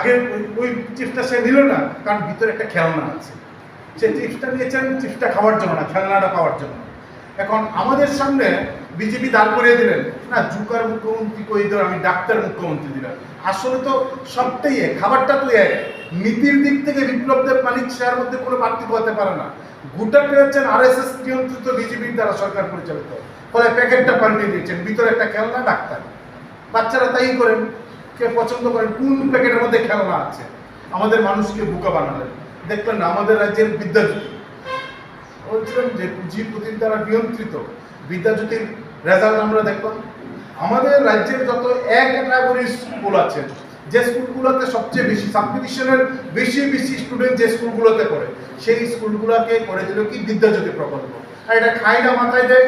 আগে ওই- চিপসটা সে নিল না, কারণ ভিতরে একটা খেলনা আছে। সে চিপসটা নিয়েছেন চিপসটা খাওয়ার জন্য না, খেলনাটা পাওয়ার জন্য। এখন আমাদের সামনে বিজেপি দাঁড় করিয়ে দিলেন, না, জুকার মুখ্যমন্ত্রী কই দিল, আমি ডাক্তার মুখ্যমন্ত্রী দিলাম। আসলে তো সবটাই এক, খাবারটা তো এক। নীতির দিক থেকে বিপ্লব দেব মানিক শাহের মধ্যে কোনো পার্থক্য হতে পারে না। গোটাটা হচ্ছেন আর এস এস নিয়ন্ত্রিত বিজেপির দ্বারা সরকার পরিচালিত। ফলে প্যাকেটটা পাল্টে দিয়েছেন, ভিতরে একটা খেলনা, ডাক্তার। বাচ্চারা তাই করেন। কে পছন্দ করেন, কোন প্যাকেটের মধ্যে খেলনা আছে? আমাদের মানুষকে বোকা বানালেন। দেখলেন আমাদের রাজ্যের বিদ্যাজ্যোতি। বলছিলাম যে পুঁজিপতির দ্বারা নিয়ন্ত্রিত। বিদ্যাজ্যোতির রেজাল্ট আমরা দেখলাম। আমাদের রাজ্যের যত এক ক্যাটাগরি স্কুল আছে, যে স্কুলগুলোতে সবচেয়ে বেশি সাবডিভিশনের বেশি বেশি স্টুডেন্ট যে স্কুলগুলোতে পড়ে, সেই স্কুলগুলোকে করে দিল কি বিদ্যাজ্যোতি প্রকল্প। আর এটা খাই না মাথায় দেয়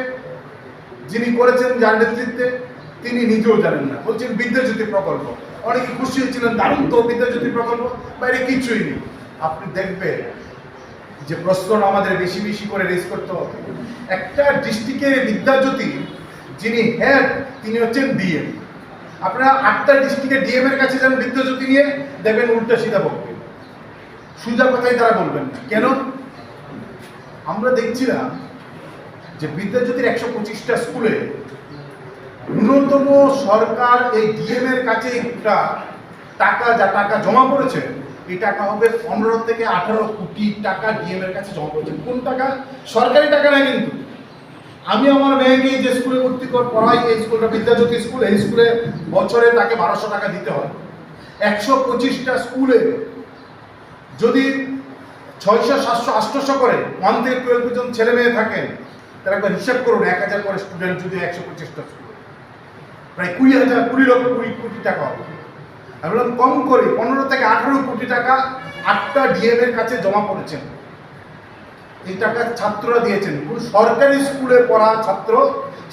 যিনি করেছেন যার নেতৃত্বে তিনি নিজেও জানেন না। বলছেন বিদ্যাজ্যোতি প্রকল্প। অনেকে খুশি হয়েছিলেন, দারুণ তো বিদ্যাজ্যোতি প্রকল্প। বাইরে কিছুই নেই। আপনি দেখবেন যে প্রশ্ন আমাদের বেশি বেশি করে রেজ করতে হবে। একটা ডিস্ট্রিক্টের বিদ্যাজ্যোতি, যিনি হেড তিনি হচ্ছেন ডিএম আপনারা আটটা ডিস্ট্রিক্টের ডিএম এর কাছে যান বিদ্যাজ্যোতি নিয়ে, দেখবেন উল্টা সিধা বকবে সুজা কথাই তারা বলবেন কেন? আমরা দেখছিলাম যে বিদ্যাজ্যোতির একশো পঁচিশটা স্কুলে ন্যূনতম সরকার এই ডিএম এর কাছে একটা টাকা, যা টাকা জমা করেছে এই টাকা হবে পনেরো থেকে আঠারো কোটি টাকা ডিএম এর কাছে জমা করেছে কোন টাকা? সরকারি টাকা না কিন্তু। আমি আমার মেয়েকে যে স্কুলে ভর্তি পড়াই, এই স্কুলটা বিদ্যাজ্যোতি স্কুল, এই স্কুলে বছরে তাকে বারোশো টাকা দিতে হয়। একশো পঁচিশটা স্কুলে যদি ছয়শো, সাতশো আটশোশো করে ওয়ান থেকে টুয়েলভ পর্যন্ত ছেলে মেয়ে থাকেন তারা একবার হিসাব করুন, এক হাজার করে স্টুডেন্ট যদি একশো পঁচিশটা স্কুল। প্রায় কুড়ি হাজার কুড়ি লক্ষ কুড়ি কোটি টাকা হবে আমি বললাম, কম করে, পনেরো থেকে আঠারো কোটি টাকা আটটা ডিএম এর কাছে জমা করেছেন। এই টাকা ছাত্ররা দিয়েছেন। সরকারি স্কুলে পড়া ছাত্র,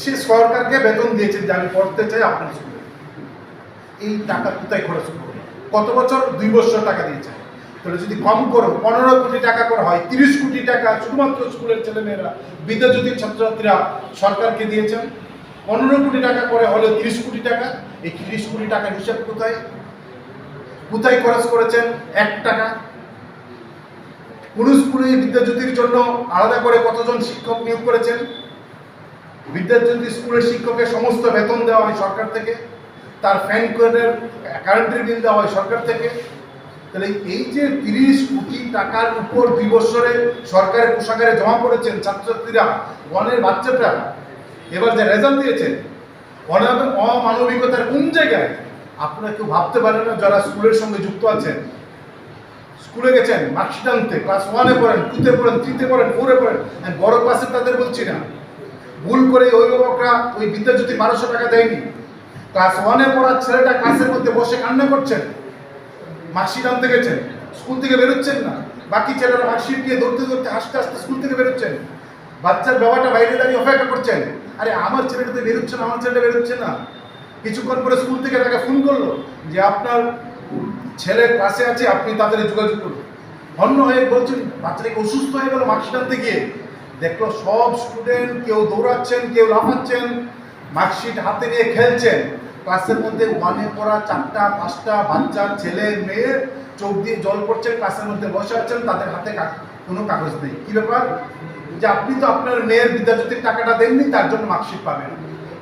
সে সরকারকে বেতন দিয়েছেন যে আমি পড়তে চাই আপনার স্কুলে। এই টাকা কোথায় খরচ করবে? কত বছর? দুই বছর টাকা দিয়েছে। তাহলে যদি কম করো, পনেরো কোটি টাকা করে হয়, তিরিশ কোটি টাকা, শুধুমাত্র স্কুলের ছেলেমেয়েরা, বিদ্যাজ্যোতির ছাত্রছাত্রীরা সরকারকে দিয়েছেন। পনেরো কোটি টাকা করে হলে তিরিশ কোটি টাকা। এই তিরিশ কোটি টাকার হিসাব কোথায়? কোথায় খরচ করেছেন? এক টাকা। কোন স্কুলে বিদ্যাজ্যোতির জন্য আলাদা করে কতজন শিক্ষক নিয়োগ করেছেন? বিদ্যাজ্যোতি স্কুলের শিক্ষকের সমস্ত বেতন দেওয়া হয় সরকার থেকে। তার ফ্যান কোডের কারেন্টের বিল দেওয়া হয় সরকার থেকে। তাহলে এই যে তিরিশ কোটি টাকার উপর দুই বছরে সরকারের কোষাগারে জমা করেছেন ছাত্রছাত্রীরা ওয়ানের বাচ্চাটা এবার যে রেজাল্ট দিয়েছেন অমানবিকতার কোন জায়গায়? আপনারা কেউ ভাবতে পারেন না যারা স্কুলের সঙ্গে যুক্ত আছেন। স্কুলে গেছেন মার্কশিট আনতে ক্লাস ওয়ানে পড়েন টুতে পড়েন থ্রিতে পড়েন ফোরে পড়েন বড় ক্লাসে তাদের বলছি না। ভুল করে অভিভাবকরা ওই বিদ্যাজ্যোতি বারোশো টাকা দেয়নি। ক্লাস ওয়ানে পড়ার ছেলেটা ক্লাসের মধ্যে বসে কান্না করছেন মার্কশিট আনতে গেছেন, স্কুল থেকে বেরোচ্ছেন না। বাকি ছেলেরা মার্কশিট দিয়ে ধরতে ধরতে হাসতে হাসতে স্কুল থেকে বেরোচ্ছেন। বাচ্চার বাবাটা বাইরে দাঁড়িয়ে অপেক্ষা করছেন। আরে, আমার ছেলেটা তো বেরোচ্ছে না, আমার ছেলেটা বেরোচ্ছে না। কিছুক্ষণ পরে স্কুল থেকে তাকে ফোন করল যে, আপনার ছেলে ক্লাসে আছে, আপনি তাদের যোগাযোগ করুন। অন্য হয়ে বলছেন বাচ্চাটা কি অসুস্থ হয়ে গেল মার্কশিট আনতে গিয়ে। দেখল সব স্টুডেন্ট কেউ দৌড়াচ্ছেন, কেউ লাফাচ্ছেন মার্কশিট হাতে নিয়ে খেলছেন। ক্লাসের মধ্যে ওয়ানে পড়া চারটা, পাঁচটা বাচ্চা, ছেলে, মেয়ে চোখ দিয়ে জল পড়ছে ক্লাসের মধ্যে বসে আছেন, তাদের হাতে কোনো কাগজ নেই। কি ব্যাপার? যে আপনি তো আপনার মেয়ের বিদ্যাজ্যোতির টাকাটা দেননি, তার জন্য মার্কশিট পাবেন।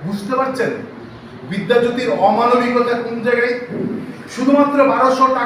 বুঝতে পারছেন? বিদ্যাজ্যোতির অমানবিকতা কোন জায়গায়? শুধুমাত্র বারোশো টাকা